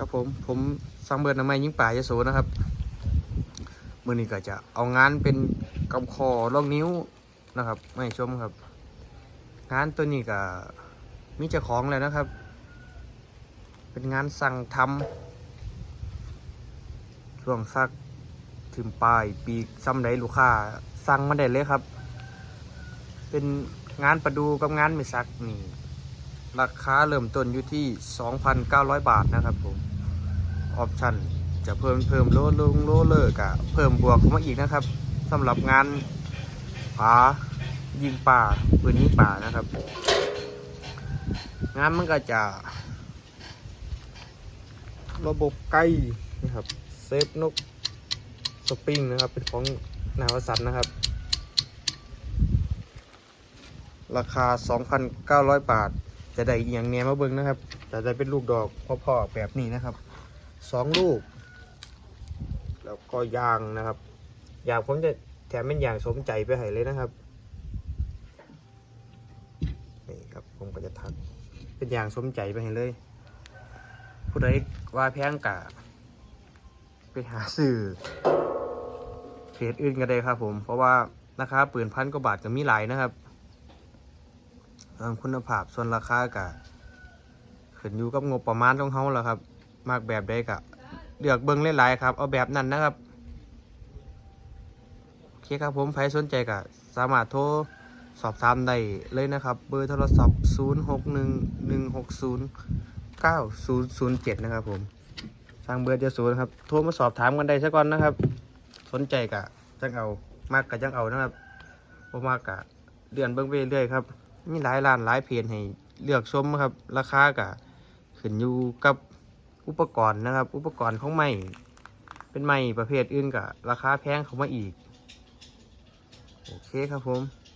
ครับผมผมสังเบิร์น้ำไม้ยิงป่ายโสนะครับมือนี้ก็จะเอางานเป็นกำคอล่องนิ้วนะครับไม่ชมครับ งานตัวนี้ก็มีเจ้าของแล้วนะครับ เป็นงานสั่งทำช่วงซักถึงปลายปีซ้ำไดลูกค้าสั่งมาได้เลยครับ เป็นงานประดูกับงานไม่ซักนี่ราคาเริ่มต้นอยู่ที่ 2,900 บาทนะครับผม ออปชั่นจะเพิ่มเพิ่มโลลงโลเลอร์กะเพิ่มบวกเข้ามาอีกนะครับสำหรับงานผายิงป่าปืนยิงป่านะครับ งานมันก็จะ ระบบไกลนะครับเซฟนกสปริงนะครับ เป็นของนาวสันนะครับ ราคา 2,900 บาท จะได้อย่างแหนมาเบิ่งนะครับ จะได้เป็นลูกดอกพ่อๆแบบนี้นะครับ สองลูก แล้วก็ยางนะครับ ยางผมจะแถมเป็นยางสมใจไปให้เลยนะครับนี่ครับผมก็จะทักเป็นยางสมใจไปให้เลย ผู้ใดว่าแพงกะไปหาซื้อเพจอื่นก็ได้ครับ ผม เพราะว่าราคาปืนพันกว่าบาทก็มีหลายนะครับเรื่องคุณภาพส่วนราคากะขึ้นอยู่กับงบประมาณของเขาแหละครับ มากแบบใดกะเลือกเบิ้งหลายๆครับ เอาแบบนั้นนะครับโอเคครับผมใครสนใจกะสามารถโทรสอบถามได้เลยนะครับ เบอร์โทรศัพท์ 0 6 1 1 6 0 9007 นะครับผมทางเบอร์จะศูนย์ครับ โทรมาสอบถามกันได้สักก่อนนะครับ สนใจกะจังเอา มากกะจังเอานะครับบ่มากกะเดือนเบิ่งไปเรื่อยครับ มีหลายร้านหลายเพจให้เลือกชมครับ ราคากะขึ้นอยู่กับ อุปกรณ์นะครับ อุปกรณ์ของไม้เป็นไม้ประเภทอื่นกับราคาแพงเข้ามาอีก โอเคครับผม